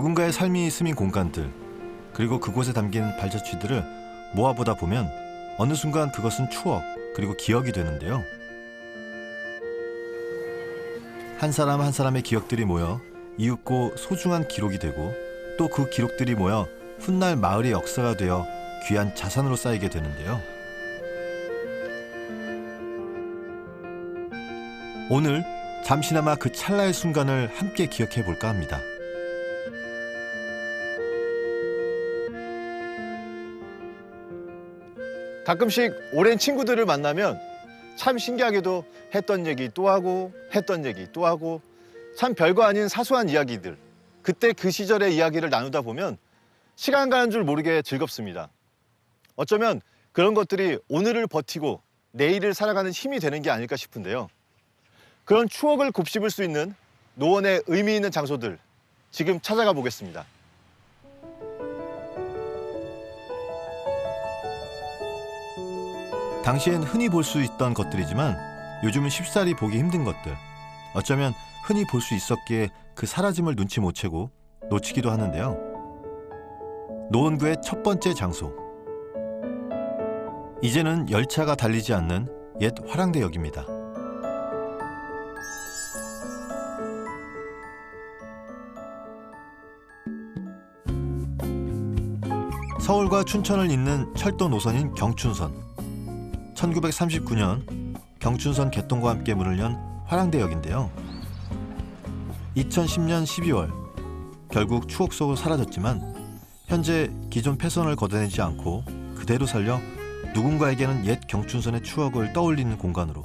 누군가의 삶이 스민 공간들 그리고 그곳에 담긴 발자취들을 모아보다 보면 어느 순간 그것은 추억 그리고 기억이 되는데요. 한 사람 한 사람의 기억들이 모여 이윽고 소중한 기록이 되고 또 그 기록들이 모여 훗날 마을의 역사가 되어 귀한 자산으로 쌓이게 되는데요. 오늘 잠시나마 그 찰나의 순간을 함께 기억해 볼까 합니다. 가끔씩 오랜 친구들을 만나면 참 신기하게도 했던 얘기 또 하고 했던 얘기 또 하고 참 별거 아닌 사소한 이야기들 그때 그 시절의 이야기를 나누다 보면 시간 가는 줄 모르게 즐겁습니다. 어쩌면 그런 것들이 오늘을 버티고 내일을 살아가는 힘이 되는 게 아닐까 싶은데요. 그런 추억을 곱씹을 수 있는 노원의 의미 있는 장소들 지금 찾아가 보겠습니다. 당시엔 흔히 볼 수 있던 것들이지만 요즘은 쉽사리 보기 힘든 것들. 어쩌면 흔히 볼 수 있었기에 그 사라짐을 눈치 못 채고 놓치기도 하는데요. 노원구의 첫 번째 장소. 이제는 열차가 달리지 않는 옛 화랑대역입니다. 서울과 춘천을 잇는 철도 노선인 경춘선. 1939년 경춘선 개통과 함께 문을 연 화랑대역인데요. 2010년 12월 결국 추억 속으로 사라졌지만 현재 기존 폐선을 걷어내지 않고 그대로 살려 누군가에게는 옛 경춘선의 추억을 떠올리는 공간으로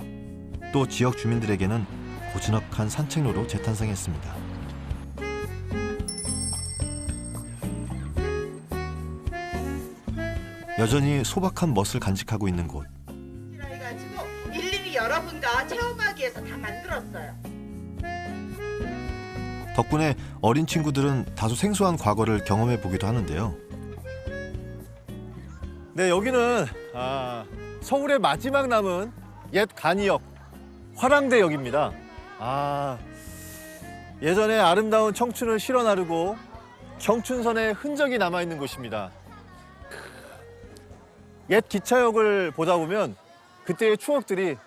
또 지역 주민들에게는 고즈넉한 산책로로 재탄생했습니다. 여전히 소박한 멋을 간직하고 있는 곳. 여러분과 체험하기 위해서 다 만들었어요. 덕분에 어린 친구들은 다소 생소한 과거를 경험해 보기도 하는데요. 네, 여기는 아, 서울의 마지막 남은 옛 간이역 화랑대역입니다. 아, 예전에 아름다운 청춘을 실어 나르고 경춘선의 흔적이 남아 있는 곳입니다. 옛 기차역을 보다 보면 그때의 추억들이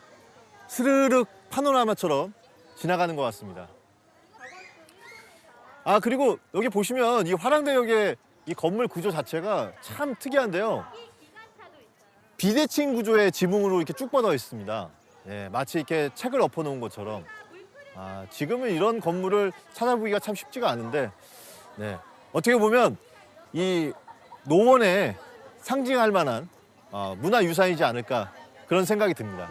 스르륵 파노라마처럼 지나가는 것 같습니다. 아 그리고 여기 보시면 이 화랑대역의 이 건물 구조 자체가 참 특이한데요. 비대칭 구조의 지붕으로 이렇게 쭉 뻗어 있습니다. 예, 마치 이렇게 책을 엎어놓은 것처럼. 아, 지금은 이런 건물을 찾아보기가 참 쉽지가 않은데, 네. 어떻게 보면 이 노원에 상징할 만한 어, 문화유산이지 않을까 그런 생각이 듭니다.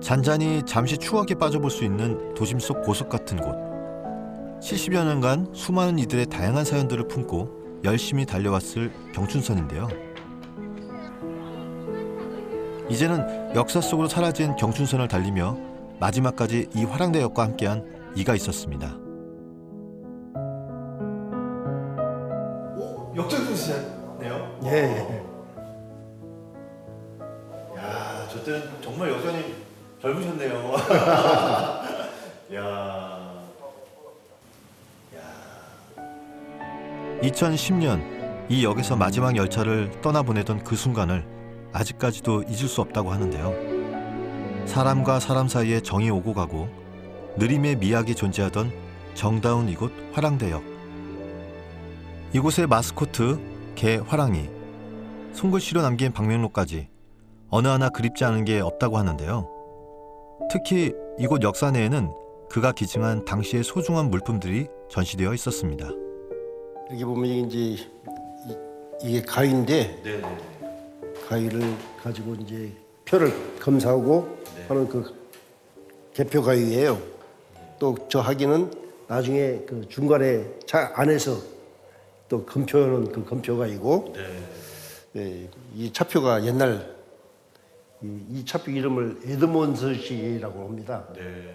잔잔히 잠시 추억에 빠져볼 수 있는 도심 속 보석 같은 곳. 70여 년간 수많은 이들의 다양한 사연들을 품고 열심히 달려왔을 경춘선인데요. 이제는 역사 속으로 사라진 경춘선을 달리며 마지막까지 이 화랑대역과 함께한 이가 있었습니다. 역전도시네요. 예. 야, 저 때는 정말 여전히 젊으셨네요. 야. 2010년 이 역에서 마지막 열차를 떠나보내던 그 순간을 아직까지도 잊을 수 없다고 하는데요. 사람과 사람 사이에 정이 오고 가고 느림의 미학이 존재하던 정다운 이곳 화랑대역. 이곳의 마스코트 개 화랑이 손글씨로 남긴 방명록까지 어느 하나 그립지 않은 게 없다고 하는데요. 특히 이곳 역사 내에는 그가 기증한 당시의 소중한 물품들이 전시되어 있었습니다. 여기 보면 이게 이제 이, 게 가위인데 가위를 가지고 이제 표를 검사하고 하는 그 개표 가위예요. 또저 하기는 나중에 그 중간에 차 안에서 또 검표는 그 검표 가위고 예, 이 차표가 옛날 이, 이 차표 이름을 에드몬슨식이라고 합니다. 예,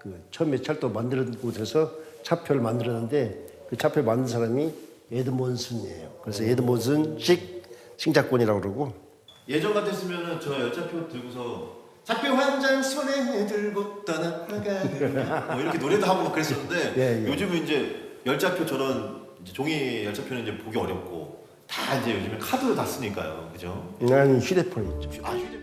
그 처음에 철도 만드는 곳에서 차표를 만들었는데 그 차표 만든 사람이 에드몬슨이에요. 그래서 에드몬슨식 승자권이라고 그러고 예전 같았으면 저 열차표 들고서 작별 한장 손에 들고 떠나가 뭐 이렇게 노래도 하고 막 그랬었는데 예, 예. 요즘은 이제 열차표 저런 이제 종이 열차표는 이제 보기 어렵고 다 이제 요즘에 카드로 다 쓰니까요, 그죠? 난 휴대폰이 있죠. 아 휴대.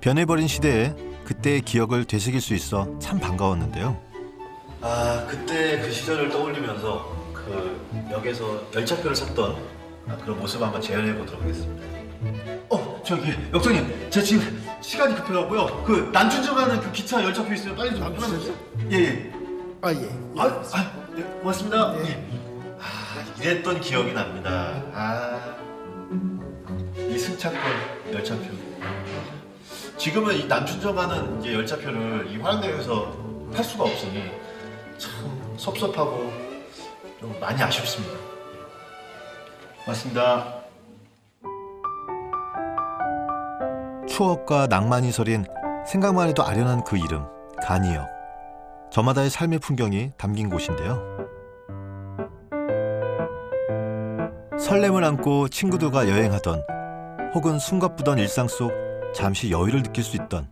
변해버린 시대에 그때의 기억을 되새길 수 있어 참 반가웠는데요. 아 그때 그 시절을 떠올리면서 그 역에서 열차표를 샀던 아, 그런 모습 한번 재현해 보도록 하겠습니다. 어 저기 역장님 제 지금 시간이 급해가고요. 그 난춘정하는 그 기차 열차표 있으면 빨리 좀 끊어주세요. 예 예. 아 예. 아, 아 네, 고맙습니다. 예. 아 이랬던 기억이 납니다. 아 이 승차권 열차표. 지금은 이 난춘정하는 이제 열차표를 이 화랑대에서 팔 수가 없으니 참 섭섭하고 좀 많이 아쉽습니다. 고맙습니다. 추억과 낭만이 서린 생각만 해도 아련한 그 이름 간이역. 저마다의 삶의 풍경이 담긴 곳인데요. 설렘을 안고 친구들과 여행하던 혹은 숨가쁘던 일상 속 잠시 여유를 느낄 수 있던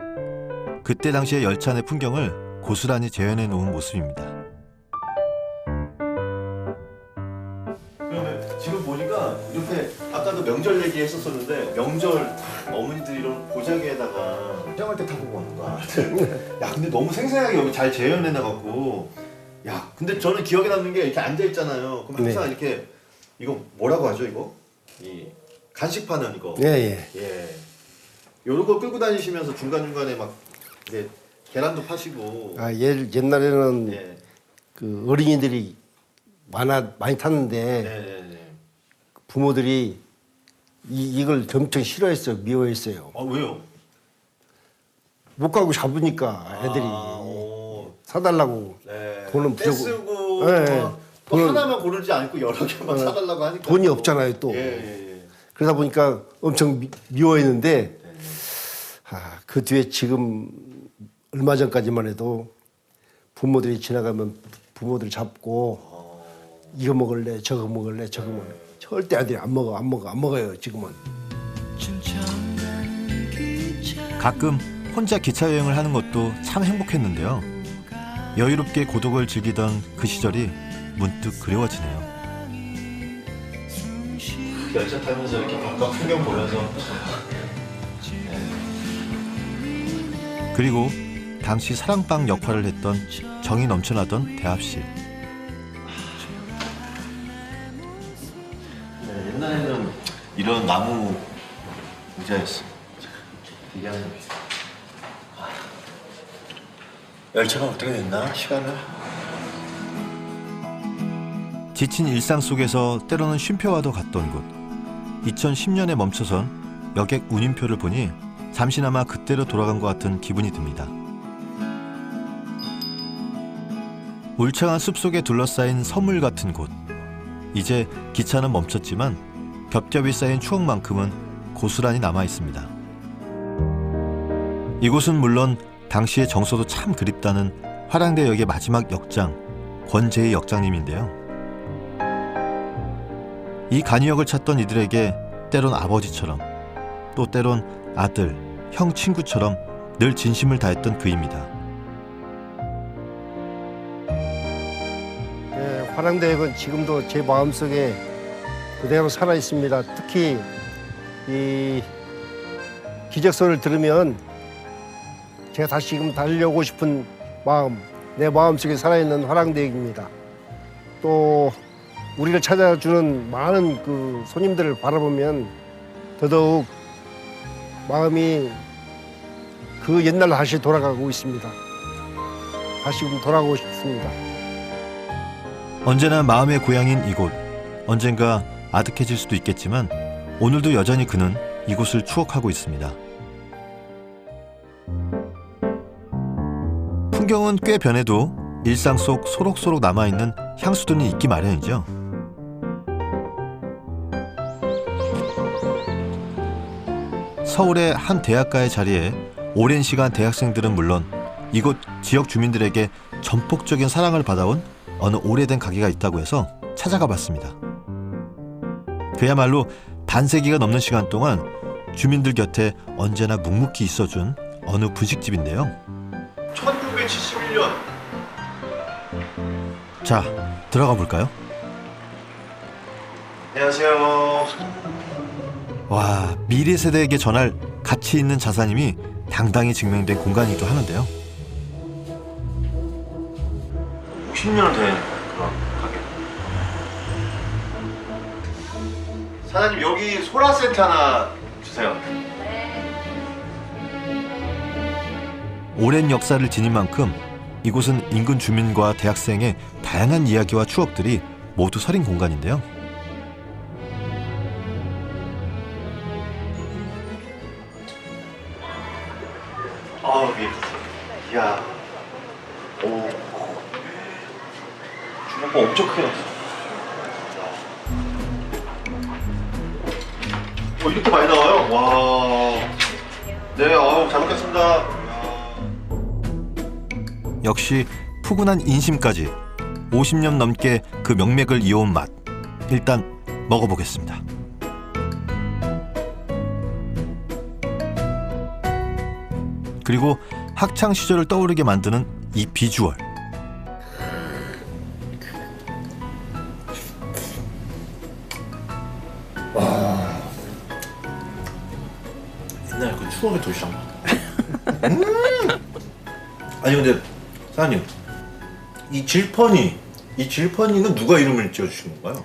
그때 당시의 열차 내 풍경을 고스란히 재현해 놓은 모습입니다. 그러면 지금 보니까 이렇게 아까도 명절 얘기했었었는데 명절 어머니들이 이런 보자기에다가 짱할 때 타고 가는 거야. 야 근데 너무 생생하게 여기 잘 재현해놔갖고 야 근데 저는 기억에 남는 게 이렇게 앉아 있잖아요. 그럼 항상 네. 이렇게 이거 뭐라고 하죠 이거 이 간식 파는 이거 예 예. 예 요런 거 끌고 다니시면서 중간 중간에 막 이제 계란도 파시고 아 예, 옛날에는 예그 어린이들이 많아 많이 탔는데 네네네 부모들이 이, 이걸 엄청 싫어했어요. 미워했어요. 아 왜요? 못 가고 잡으니까 애들이 아, 오. 사달라고 네. 돈은 떼 부족- 쓰고 네, 네. 뭐, 뭐 돈은- 하나만 고르지 않고 여러 개만 네. 사달라고 하니까 돈이 또. 없잖아요, 또. 예, 예, 예. 그러다 보니까 엄청 미, 미워했는데 아, 그 뒤에 지금 얼마 전까지만 해도 부모들이 지나가면 부모들 잡고 이거 먹을래 저거 먹을래 저거 먹을래 절대 아들이 안 먹어 안 먹어 안 먹어요 지금은 가끔 혼자 기차 여행을 하는 것도 참 행복했는데요. 여유롭게 고독을 즐기던 그 시절이 문득 그리워지네요. 열차 타면서 이렇게 바깥 풍경 보면서 그리고 당시 사랑방 역할을 했던 정이 넘쳐나던 대합실. 네, 옛날에는 이런 나무 의자였어. 이게 한 아, 열차가 어떻게 됐나 시간을 지친 일상 속에서 때로는 쉼표와도 같던 곳. 2010년에 멈춰선 여객 운임표를 보니 잠시나마 그때로 돌아간 것 같은 기분이 듭니다. 울창한 숲속에 둘러싸인 선물 같은 곳. 이제 기차는 멈췄지만 겹겹이 쌓인 추억만큼은 고스란히 남아 있습니다. 이곳은 물론 당시의 정서도 참 그립다는 화랑대역의 마지막 역장 권재희 역장님인데요. 이 간이역을 찾던 이들에게 때론 아버지처럼 또 때론 아들, 형, 친구처럼 늘 진심을 다했던 그입니다. 예, 화랑대역은 지금도 제 마음속에 그대로 살아 있습니다. 특히 이 기적소를 들으면 제가 다시 지금 달려오고 싶은 마음, 내 마음속에 살아있는 화랑대역입니다. 또 우리를 찾아주는 많은 그 손님들을 바라보면 더더욱 마음이 그 옛날로 다시 돌아가고 있습니다. 다시금 돌아가고 싶습니다. 언제나 마음의 고향인 이곳. 언젠가 아득해질 수도 있겠지만 오늘도 여전히 그는 이곳을 추억하고 있습니다. 풍경은 꽤 변해도 일상 속 소록소록 남아있는 향수들은 있기 마련이죠. 서울의 한 대학가의 자리에 오랜 시간 대학생들은 물론 이곳 지역 주민들에게 전폭적인 사랑을 받아온 어느 오래된 가게가 있다고 해서 찾아가 봤습니다. 그야말로 반세기가 넘는 시간 동안 주민들 곁에 언제나 묵묵히 있어준 어느 분식집인데요. 1971년 자, 들어가 볼까요? 안녕하세요. 와, 미래 세대에게 전할 가치 있는 자산임이 당당히 증명된 공간이기도 하는데요. 50년 된 그런 가게. 사장님 여기 소라 세트 하나 주세요. 오랜 역사를 지닌 만큼 이곳은 인근 주민과 대학생의 다양한 이야기와 추억들이 모두 서린 공간인데요. 엄청 크게 났어. 오 이렇게 많이 나와요? 와. 네, 아유 잘 먹겠습니다. 역시 푸근한 인심까지 50년 넘게 그 명맥을 이어온 맛. 일단 먹어보겠습니다. 그리고 학창 시절을 떠오르게 만드는 이 비주얼. 추억의 도시락 맛. 음! 아니 근데 사장님 이 질펀이 이 질펀이는 누가 이름을 지어주신 건가요?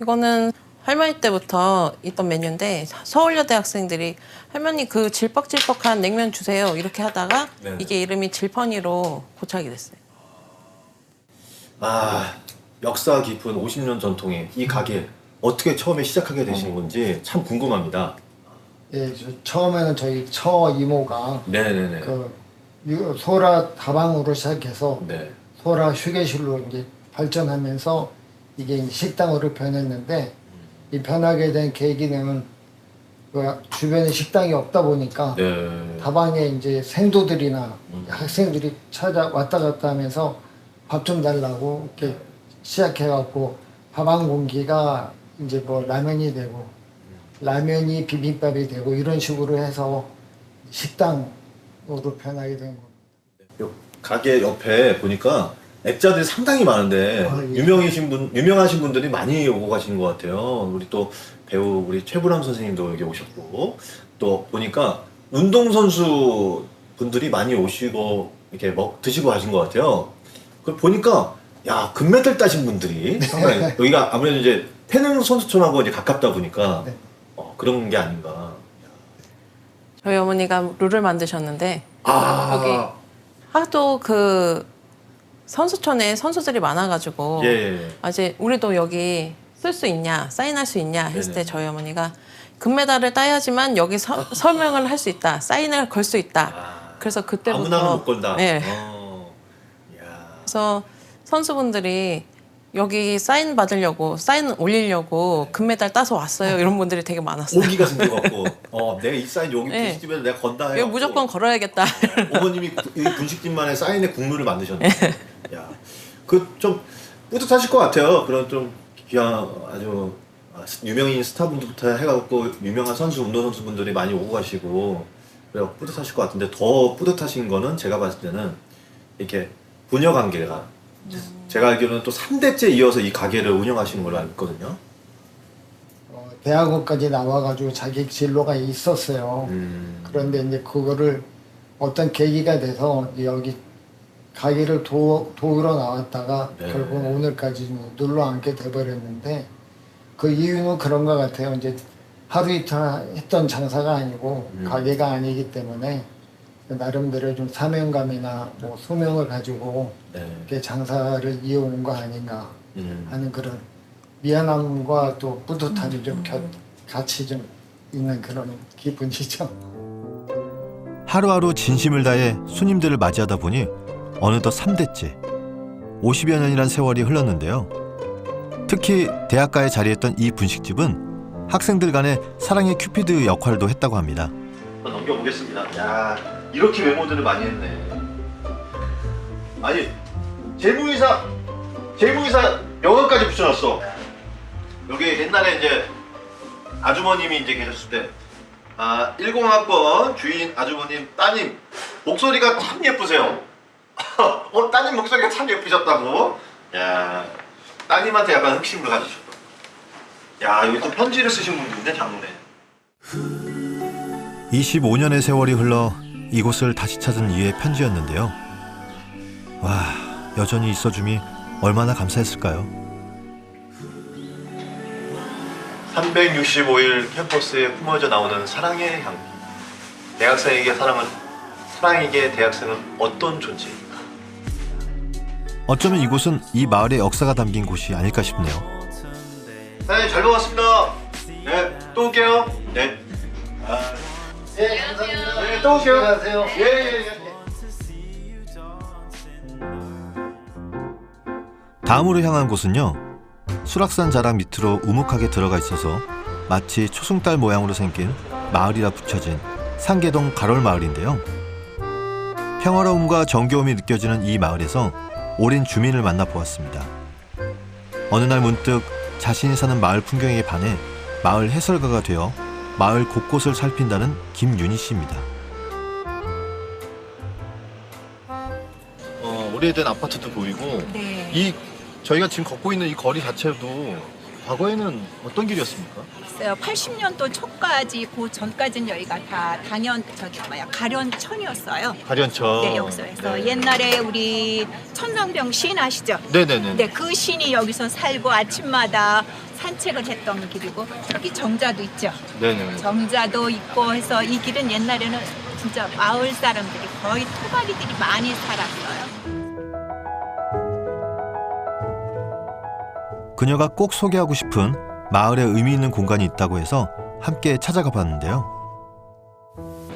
이거는 할머니 때부터 있던 메뉴인데 서울여대 학생들이 할머니 그 질퍽질퍽한 냉면 주세요 이렇게 하다가 네네. 이게 이름이 질펀이로 고착이 됐어요. 아 역사 깊은 50년 전통의 이 가게 어떻게 처음에 시작하게 되신 건지 참 궁금합니다. 예, 저 처음에는 저희 처 이모가 네네네. 그 유- 소라 다방으로 시작해서 네. 소라 휴게실로 이제 발전하면서 이게 이제 식당으로 변했는데 이 변하게 된 계기는 그 주변에 식당이 없다 보니까 네. 다방에 이제 생도들이나 학생들이 찾아 왔다 갔다 하면서 밥 좀 달라고 이렇게 시작해갖고 밥한 공기가 이제 뭐 라면이 되고 라면이 비빔밥이 되고 이런 식으로 해서 식당으로 변하게 된 겁니다. 요 가게 옆에 보니까 액자들이 상당히 많은데 아, 예. 유명이신 분 유명하신 분들이 많이 오고 가시는 것 같아요. 우리 또 배우 우리 최불암 선생님도 여기 오셨고 또 보니까 운동 선수 분들이 많이 오시고 이렇게 먹 드시고 가신 것 같아요. 그 보니까 야 금메달 따신 분들이 상당히 여기가 아무래도 이제 태능 선수촌하고 이제 가깝다 보니까 네. 어, 그런 게 아닌가. 저희 어머니가 룰을 만드셨는데 아 하도 그 선수촌에 선수들이 많아가지고 예. 아, 이제 우리도 여기 쓸 수 있냐 사인할 수 있냐 했을 네네. 때 저희 어머니가 금메달을 따야지만 여기 서, 설명을 할 수 있다 사인을 걸 수 있다 아, 그래서 그때부터 아무나는 못 건다. 네. 어. 그래서 선수분들이 여기 사인 받으려고 사인 올리려고 금메달 따서 왔어요 이런 분들이 되게 많았어요. 오기가 생겨갖고 어 내가 이 사인 여기 네. 분식집에서 내가 건다 이거 무조건 걸어야겠다. 어머님이 구- 이 분식집만의 사인의 국물을 만드셨네 야 그 좀 뿌듯하실 것 같아요 그런 좀 귀한 아주 아, 스- 유명인 스타분들부터 해갖고 유명한 선수 운동 선수분들이 많이 오고 가시고 그래 뿌듯하실 것 같은데 더 뿌듯하신 거는 제가 봤을 때는 이렇게 부녀 관계가 제가 알기로는 또 3대째 이어서 이 가게를 운영하시는 걸로 알고 있거든요 어, 대학원까지 나와가지고 자기 진로가 있었어요. 음. 그런데 이제 그거를 어떤 계기가 돼서 여기 가게를 도, 도우러 나왔다가 네. 결국 오늘까지 뭐 눌러 앉게 돼버렸는데 그 이유는 그런 것 같아요. 이제 하루 이틀 했던 장사가 아니고 음. 가게가 아니기 때문에 나름대로 좀 사명감이나 뭐 소명을 가지고 네. 이렇게 장사를 이어온 거 아닌가 음. 하는 그런 미안함과 또 뿌듯함이 좀 겨, 같이 좀 있는 그런 기분이죠. 하루하루 진심을 다해 손님들을 맞이하다 보니 어느덧 3대째 50여 년이란 세월이 흘렀는데요. 특히 대학가에 자리했던 이 분식집은 학생들 간의 사랑의 큐피드 역할도 했다고 합니다. 넘겨보겠습니다. 야 이렇게 메모들을 많이 했네. 아니 재무이사 재무이사 명함까지 붙여놨어. 여기 옛날에 이제 아주머님이 이제 계셨을 때 아, 10학번 주인 아주버님 따님 목소리가 참 예쁘세요. 어, 따님 목소리가 참 예쁘셨다고. 야, 따님한테 약간 흑심을 가지셨다. 야, 여기 또 편지를 쓰신 분도 있네, 장문에. 25년의 세월이 흘러 이곳을 다시 찾은 이의 편지였는데요. 와, 여전히 있어줌이 얼마나 감사했을까요? 365일 캠퍼스에 품어져 나오는 사랑의 향기. 대학생에게 사랑은 사랑에게 대학생은 어떤 존재일까? 어쩌면 이곳은 이 마을의 역사가 담긴 곳이 아닐까 싶네요. 사장님 잘 먹었습니다. 네, 또 올게요. 네. 또 올게요. 안녕하세요. 예, 예, 예. 다음으로 향한 곳은요. 수락산 자락 밑으로 우묵하게 들어가 있어서 마치 초승달 모양으로 생긴 마을이라 붙여진 상계동 가롤 마을인데요. 평화로움과 정겨움이 느껴지는 이 마을에서 오랜 주민을 만나 보았습니다. 어느 날 문득 자신이 사는 마을 풍경에 반해 마을 해설가가 되어 마을 곳곳을 살핀다는 김윤희 씨입니다. 오래된 아파트도 보이고 네. 이 저희가 지금 걷고 있는 이 거리 자체도 과거에는 어떤 길이었습니까? 있어요. 80년도 초까지 그 전까지는 여기가 다 당연 저기 뭐야 가련천이었어요. 가련천. 네 여기서 해서 옛날에 우리 천상병 신 아시죠? 네네네. 네그 신이 여기서 살고 아침마다 산책을 했던 길이고 여기 정자도 있죠. 네네. 정자도 있고 해서 이 길은 옛날에는 진짜 마을 사람들이 거의 토박이들이 많이 살았어요. 그녀가 꼭 소개하고 싶은 마을에 의미 있는 공간이 있다고 해서 함께 찾아가 봤는데요.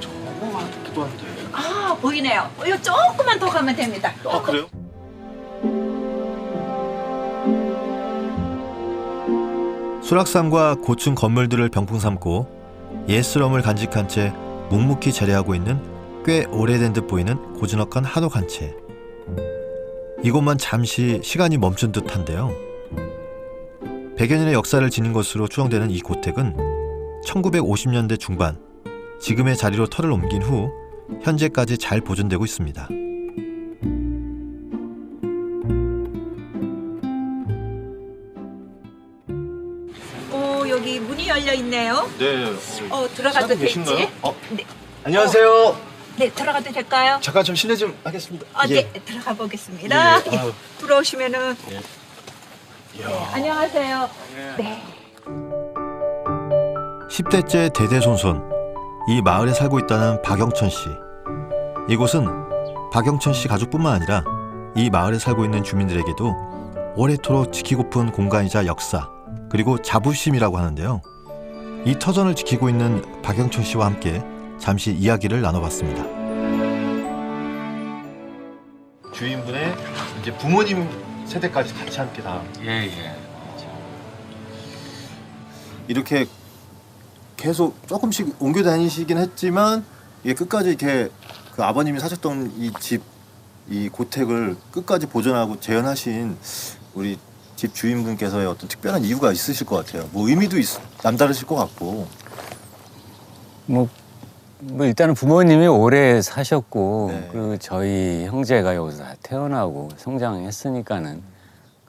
저거 같기도 한데. 아 보이네요. 이거 조금만 더 가면 됩니다. 아 그래요? 수락산과 고층 건물들을 병풍 삼고 옛스럼을 간직한 채 묵묵히 자리하고 있는 꽤 오래된 듯 보이는 고즈넉한 한옥 한 채. 이곳만 잠시 시간이 멈춘 듯한데요. 100여 년의 역사를 지닌 것으로 추정되는 이 고택은 1950년대 중반 지금의 자리로 터를 옮긴 후 현재까지 잘 보존되고 있습니다. 오 여기 문이 열려 있네요. 네. 어 들어가도 될지? 계신가요? 어. 네. 안녕하세요. 네 들어가도 될까요? 잠깐 좀 실례 좀 하겠습니다. 아, 예. 네 들어가 보겠습니다. 예, 예. 아유. 들어오시면은 이야. 네, 안녕하세요. 네. 10대째 대대손손 이 마을에 살고 있다는 박영천 씨. 이곳은 박영천 씨 가족뿐만 아니라 이 마을에 살고 있는 주민들에게도 오래도록 지키고픈 공간이자 역사 그리고 자부심이라고 하는데요. 이 터전을 지키고 있는 박영천 씨와 함께 잠시 이야기를 나눠봤습니다. 주인분의 이제 부모님 세대까지 같이 함께 다 예, 예. 이렇게 계속 조금씩 옮겨 다니시긴 했지만 이게 끝까지 이렇게 그 아버님이 사셨던 이 집 이 고택을 끝까지 보존하고 재현하신 우리 집 주인분께서의 어떤 특별한 이유가 있으실 것 같아요. 뭐 의미도 있, 남다르실 것 같고. 뭐, 뭐 일단은 부모님이 오래 사셨고 네. 그리고 저희 형제가 여기서 다 태어나고 성장했으니까는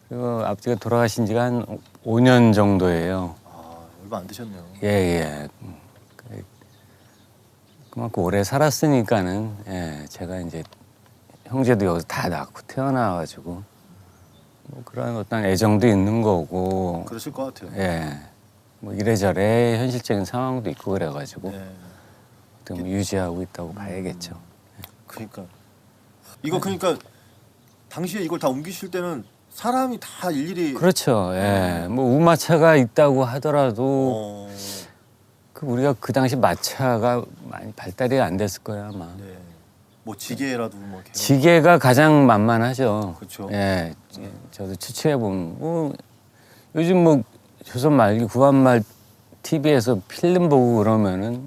그리고 아버지가 돌아가신 지가 한 5년 정도예요. 아 얼마 안 되셨네요. 예, 예. 그- 그만큼 오래 살았으니까는 예, 제가 이제 형제도 여기서 다 낳고 태어나가지고 뭐 그런 어떤 애정도 있는 거고 그러실 것 같아요. 예. 뭐 이래저래 현실적인 상황도 있고 그래가지고 네. 보면 유지하고 있다고 봐야겠죠. 그러니까 이거 그러니까 당시에 이걸 다 옮기실 때는 사람이 다 일일이 그렇죠. 예. 뭐 우마차가 있다고 하더라도 어, 그 우리가 그 당시 마차가 많이 발달이 안 됐을 거야 아마. 네. 뭐 지게라도 뭐 이렇게 지게가 가장 만만하죠. 그렇죠. 예. 예, 저도 추측해 보면 뭐 요즘 뭐 조선 말기 구한 말 TV에서 필름 보고 그러면은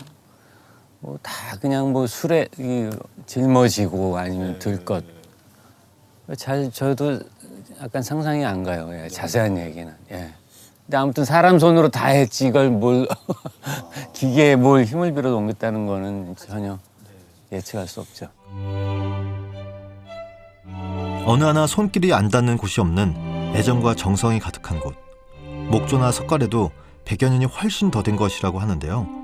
뭐 다 그냥 뭐 술에 이 짊어지고 아니면 네, 들것 잘 저도 약간 상상이 안 가요. 예, 자세한 얘기는. 예. 근데 아무튼 사람 손으로 다 했지 이걸 뭘 기계에 뭘 힘을 빌어 옮겼다는 거는 전혀 예측할 수 없죠. 어느 하나 손길이 안 닿는 곳이 없는 애정과 정성이 가득한 곳. 목조나 석가래도 100여 년이 훨씬 더 된 것이라고 하는데요.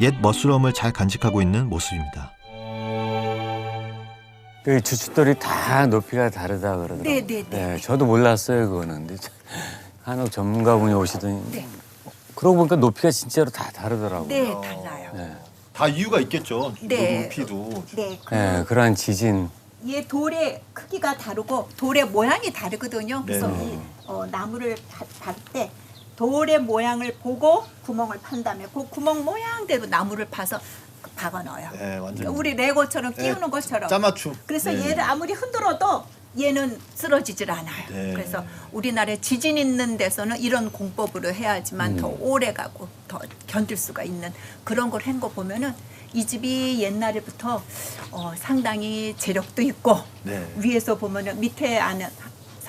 옛 멋스러움을 잘 간직하고 있는 모습입니다. 그 주춧돌이 다 높이가 다르다 그러더라고요. 네, 네, 네. 저도 몰랐어요 그거는. 한옥 전문가분이 오시더니 네. 그러고 보니까 높이가 진짜로 다 다르더라고요. 네, 달라요. 네. 다 이유가 있겠죠. 네. 높이도. 네. 네, 그러한 지진. 얘 돌의 크기가 다르고 돌의 모양이 다르거든요. 그래서 네. 이 어, 나무를 밟을 때 돌의 모양을 보고 구멍을 판 다음에 그 구멍 모양대로 나무를 파서 그 박아 넣어요. 네, 완전. 그러니까 우리 레고처럼 네, 끼우는 것처럼. 짜맞춤. 그래서 네. 얘를 아무리 흔들어도 얘는 쓰러지질 않아요. 네. 그래서 우리나라에 지진 있는 데서는 이런 공법으로 해야지만 더 오래 가고 더 견딜 수가 있는 그런 걸 한 거 보면은 이 집이 옛날에부터 어, 상당히 재력도 있고 네. 위에서 보면은 밑에 아는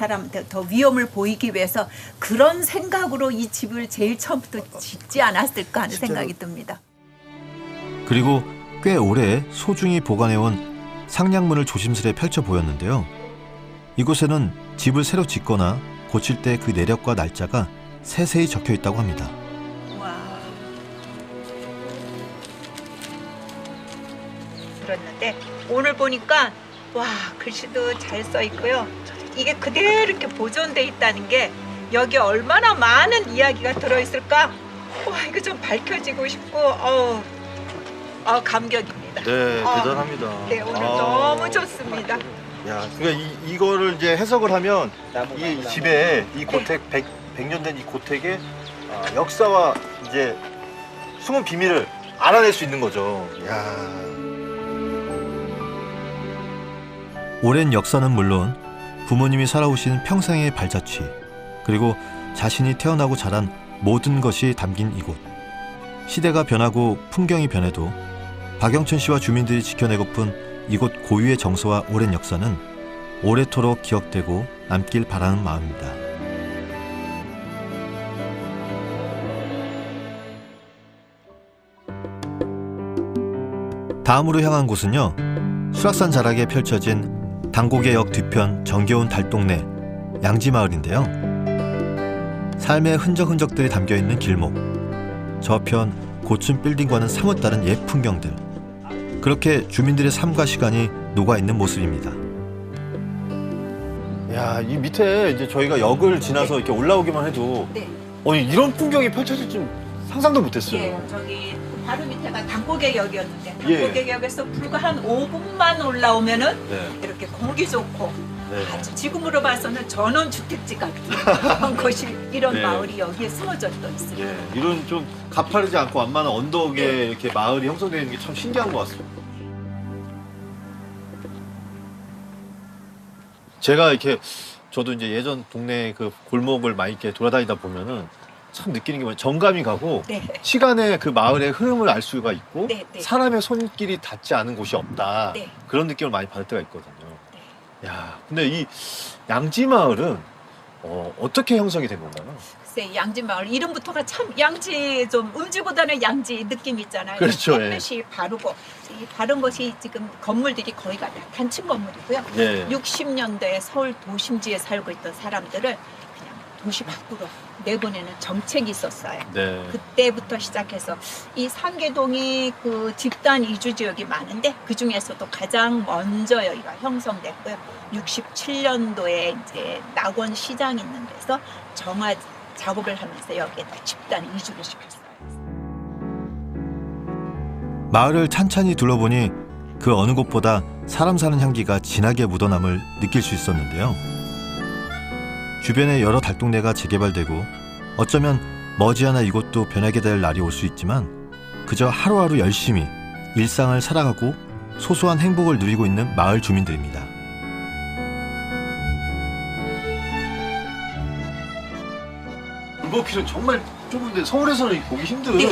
사람한테 더 위험을 보이기 위해서 그런 생각으로 이 집을 제일 처음부터 짓지 않았을까 하는 생각이 듭니다. 그리고 꽤 오래 소중히 보관해온 상량문을 조심스레 펼쳐 보였는데요. 이곳에는 집을 새로 짓거나 고칠 때 그 내력과 날짜가 세세히 적혀 있다고 합니다. 와. 그랬는데 오늘 보니까 와 글씨도 잘 써 있고요. 이게 그대로 이렇게 보존돼 있다는 게 여기 얼마나 많은 이야기가 들어 있을까? 와 이거 좀 밝혀지고 싶고 어우 어 감격입니다. 네, 아, 대단합니다. 네 오늘 아. 너무 좋습니다. 야, 그러니까 이, 이거를 이제 해석을 하면 이 집에 이 고택 100, 100년 된 이 고택의 아, 역사와 이제 숨은 비밀을 알아낼 수 있는 거죠. 야. 오랜 역사는 물론 부모님이 살아오신 평생의 발자취 그리고 자신이 태어나고 자란 모든 것이 담긴 이곳 시대가 변하고 풍경이 변해도 박영춘 씨와 주민들이 지켜내고픈 이곳 고유의 정서와 오랜 역사는 오래도록 기억되고 남길 바라는 마음입니다. 다음으로 향한 곳은요. 수락산 자락에 펼쳐진 당고개역 뒤편 정겨운 달동네 양지마을인데요. 삶의 흔적 흔적들이 담겨 있는 길목. 저편 고층 빌딩과는 사뭇 다른 옛 풍경들. 그렇게 주민들의 삶과 시간이 녹아 있는 모습입니다. 야, 이 밑에 이제 저희가 역을 지나서 이렇게 올라오기만 해도 네. 어, 이런 풍경이 펼쳐질 줄 상상도 못 했어요. 예, 저기 바로 밑에가 당고개역이었는데 예. 당고개역에서 불과 한 5분만 올라오면은 네. 이렇게 공기 좋고 네. 아주 지금으로 봐서는 전원 주택지 같은 것이 이런 네. 마을이 여기에 숨어져 또 있어요. 예, 이런 좀 가파르지 않고 완만한 언덕에 이렇게 마을이 형성되어 있는 게 참 신기한 것 같습니다. 제가 이렇게 저도 이제 예전 동네 그 골목을 많이 이렇게 돌아다니다 보면은 참 느끼는 게 뭐냐 정감이 가고 네. 시간의 그 마을의 흐름을 알 수가 있고 네, 네. 사람의 손길이 닿지 않은 곳이 없다 네. 그런 느낌을 많이 받을 때가 있거든요. 야, 근데 이 양지 마을은 어, 어떻게 형성이 된 건가요? 글쎄 양지 마을 이름부터가 참 양지 좀 음지보다는 양지 느낌 있잖아요. 그렇죠, 예. 햇빛이 바르고 이 바른 것이 지금 건물들이 거의가 다 단층 건물이고요. 네. 60년대에 서울 도심지에 살고 있던 사람들을 그냥 도시 밖으로 내보내는 정책이 있었어요. 네. 그때부터 시작해서 이 상계동이 그 집단 이주 지역이 많은데 그 중에서도 가장 먼저 여기가 형성됐고요. 67년도에 이제 낙원 시장 있는 데서 정화 작업을 하면서 여기에다 집단 이주를 시켰어요. 마을을 찬찬히 둘러보니 그 어느 곳보다 사람 사는 향기가 진하게 묻어남을 느낄 수 있었는데요. 주변에 여러 달동네가 재개발되고 어쩌면 머지않아 이곳도 변하게 될 날이 올 수 있지만 그저 하루하루 열심히 일상을 살아가고 소소한 행복을 누리고 있는 마을 주민들입니다. 이번 길은 정말 좁은데 서울에서는 보기 힘든 네.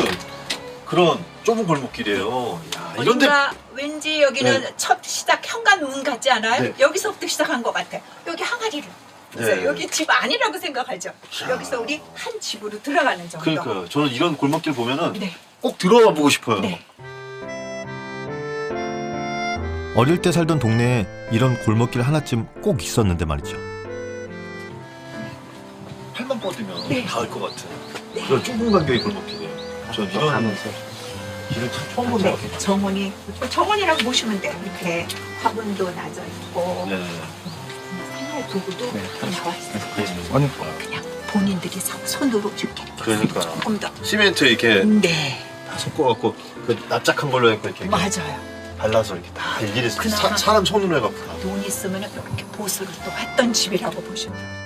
그런 좁은 골목길이에요. 야, 이런데 어딘가 왠지 여기는 네. 첫 시작 현관문 같지 않아요? 네. 여기서부터 시작한 것 같아. 여기 항아리를 그래서 네. 여기 집 아니라고 생각하죠. 여기서 우리 한 집으로 들어가는 정도. 그러니까요. 저는 이런 골목길 보면은 네. 꼭 들어가 보고 싶어요. 네. 어릴 때 살던 동네에 이런 골목길 하나쯤 꼭 있었는데 말이죠. 팔만 뻗으면 네. 닿을 것 같은 그런 좁은 간격의 골목길이에요. 저 이런 길을 참 처음 보는 것 같아요. 정원이 정원이라고 보시면 돼요. 이렇게 화분도 낮아 있고 네. 생활 도구도 나와 있어요. 아니 그냥 본인들이 사- 손으로 이렇게 그러니까. 조금 더. 시멘트 이렇게 네, 다 섞어갖고 그 납작한 걸로 해갖고 이렇게 맞아요. 발라서 이렇게 다 일일이 사, 그나마- 사람 손으로 해갖고 돈 있으면 이렇게 보수를 또 했던 집이라고 보시면 돼요.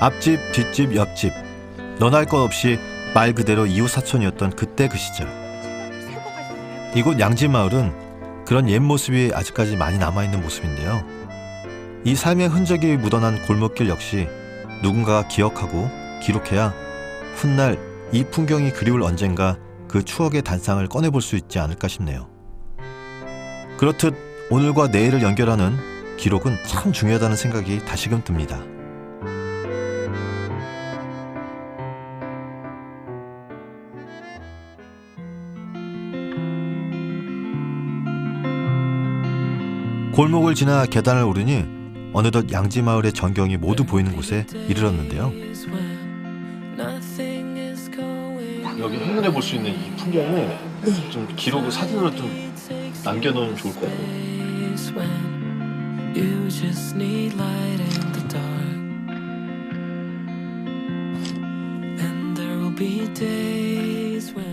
앞집, 뒷집, 옆집 너나 할 것 없이 말 그대로 이웃 사촌이었던 그때 그 시절. 이곳 양지마을은 그런 옛 모습이 아직까지 많이 남아 있는 모습인데요. 이 삶의 흔적이 묻어난 골목길 역시 누군가가 기억하고 기록해야 훗날 이 풍경이 그리울 언젠가 그 추억의 단상을 꺼내볼 수 있지 않을까 싶네요. 그렇듯 오늘과 내일을 연결하는 기록은 참 중요하다는 생각이 다시금 듭니다. 골목을 지나 계단을 오르니 어느덧 양지 마을의 전경이 모두 보이는 곳에 이르렀는데요. 여기 행운해 볼수 있는 이 풍경을 좀 기록을 사진으로 좀 남겨놓으면 좋을 것 같아요.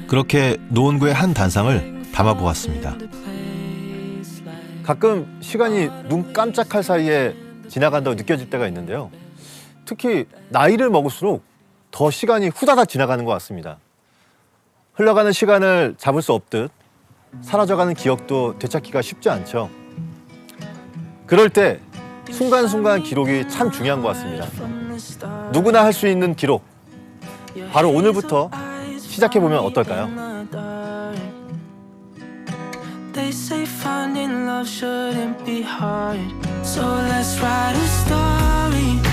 그렇게 노원구의 한 단상을 담아보았습니다. 가끔 시간이 눈 깜짝할 사이에 지나간다고 느껴질 때가 있는데요. 특히 나이를 먹을수록 더 시간이 후다닥 지나가는 것 같습니다. 흘러가는 시간을 잡을 수 없듯 사라져가는 기억도 되찾기가 쉽지 않죠. 그럴 때 순간순간 기록이 참 중요한 것 같습니다. 누구나 할 수 있는 기록. 바로 오늘부터 시작해보면 어떨까요? Love shouldn't be hard. So let's write a story